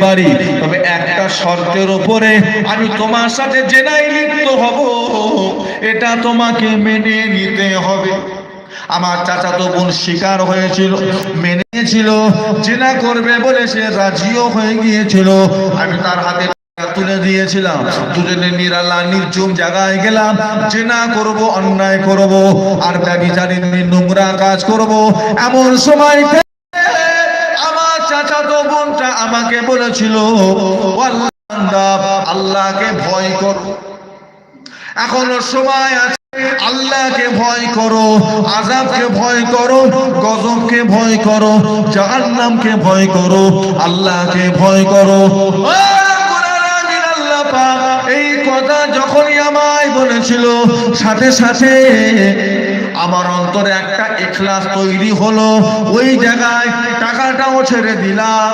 পারি, তবে একটা শর্তের উপরে আমি তোমার সাথে জেনাই লিপ্ত হব। এটা তোমাকে মেনে নিতে হবে। আমার চাচাতো বোন শিকার হয়েছিল, মেনেছিল, জেনা করবে বলে সে রাজিও হয়ে গিয়েছিল। আমি তার হাতে তুলে দিয়েছিলাম। দুজনে নিরালা নির্জুম জায়গায় গেলাম। জেনা করব, অন্যায় করব, আর ব্যবিচারী নোংরা কাজ করব। এমন সময় চাচাতো বোনটা আমাকে বলেছিল "ও আল্লাহ, আল্লাহকে ভয় করো। এখনও সময় আছে আল্লাহকে ভয় করো আজাবকে ভয় করো গজবকে ভয় করো জাহান্নামকে ভয় করো আল্লাহকে ভয় করো। এই কথা যখনই আমায় বলেছিল সাথে সাথে আমার অন্তরে একটা এখলাস তৈরি হলো। ওই জায়গায় টাকাটাও ছেড়ে দিলাম,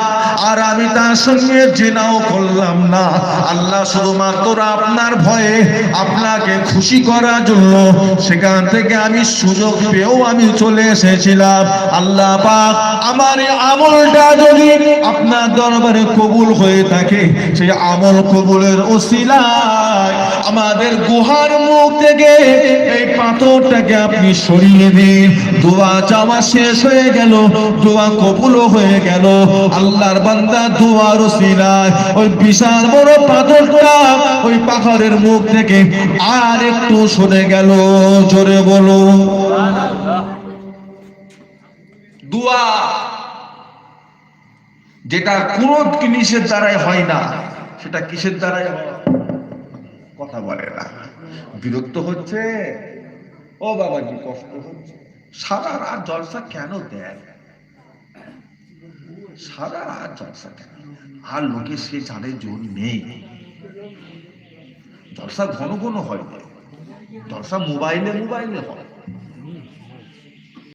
আর আমি তার সঙ্গে জেনাও করলাম না। আল্লাহ শুধুমাত্র আপনার ভয়ে আপনাকে খুশি করার জন্য সেখান থেকে আমি সুযোগ পেয়েও আমি চলে এসেছিলাম। আল্লাহ পাক আমার আমলটা যদি আপনার দরবারে কবুল হয়ে থাকে, সেই আমল কবুলের ওসিলায় আমাদের গুহার মুখ থেকে এই পাথরটাকে আপনি সরিয়ে দিন। দোয়া চাওয়া শেষ হয়ে গেল, দোয়া কবুলও হয়ে গেল। আল্লাহর বান্দা দোয়ার ওসিলায়। ওই বিশাল বড় পাথরটা ওই পাহাড়ের মুখ থেকে আর একটু সরে গেল। জোরে বলো দোয়া যেটা কোন জিনিসের দ্বারাই হয় না, সেটা কিসের দ্বারাই হয়? কথা বলে না। বিরক্ত হচ্ছে? ও বাবাজি, কষ্ট হচ্ছে। সারা রাত জলসা কেন দেয়? সারা রাত জলসা কেন? আর লোকে সে জানে জোর নেই। জলসা ঘন ঘন হয়। জলসা মোবাইলে মোবাইলে হয়।